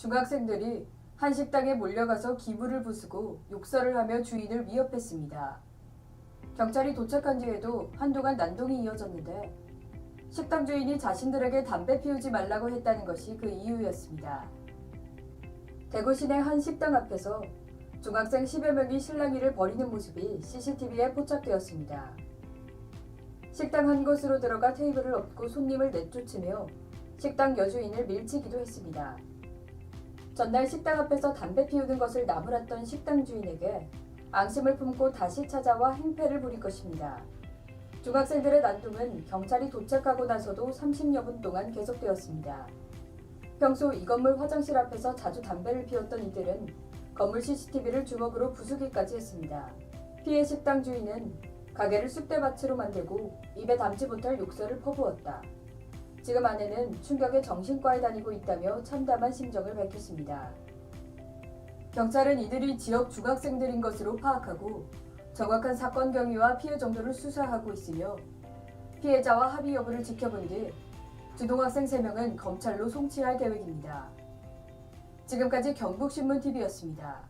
중학생들이 한 식당에 몰려가서 기부를 부수고 욕설을 하며 주인을 위협했습니다. 경찰이 도착한 뒤에도 한동안 난동이 이어졌는데 식당 주인이 자신들에게 담배 피우지 말라고 했다는 것이 그 이유였습니다. 대구 시내 한 식당 앞에서 중학생 10여 명이 실랑이를 벌이는 모습이 CCTV에 포착되었습니다. 식당 한 곳으로 들어가 테이블을 엎고 손님을 내쫓으며 식당 여주인을 밀치기도 했습니다. 전날 식당 앞에서 담배 피우는 것을 나무랐던 식당 주인에게 앙심을 품고 다시 찾아와 행패를 부릴 것입니다. 중학생들의 난동은 경찰이 도착하고 나서도 30여 분 동안 계속되었습니다. 평소 이 건물 화장실 앞에서 자주 담배를 피웠던 이들은 건물 CCTV를 주먹으로 부수기까지 했습니다. 피해 식당 주인은 가게를 쑥대밭으로 만들고 입에 담지 못할 욕설을 퍼부었다. 지금 아내는 충격에 정신과에 다니고 있다며 참담한 심정을 밝혔습니다. 경찰은 이들이 지역 중학생들인 것으로 파악하고 정확한 사건 경위와 피해 정도를 수사하고 있으며 피해자와 합의 여부를 지켜본 뒤 주동학생 3명은 검찰로 송치할 계획입니다. 지금까지 경북신문TV였습니다.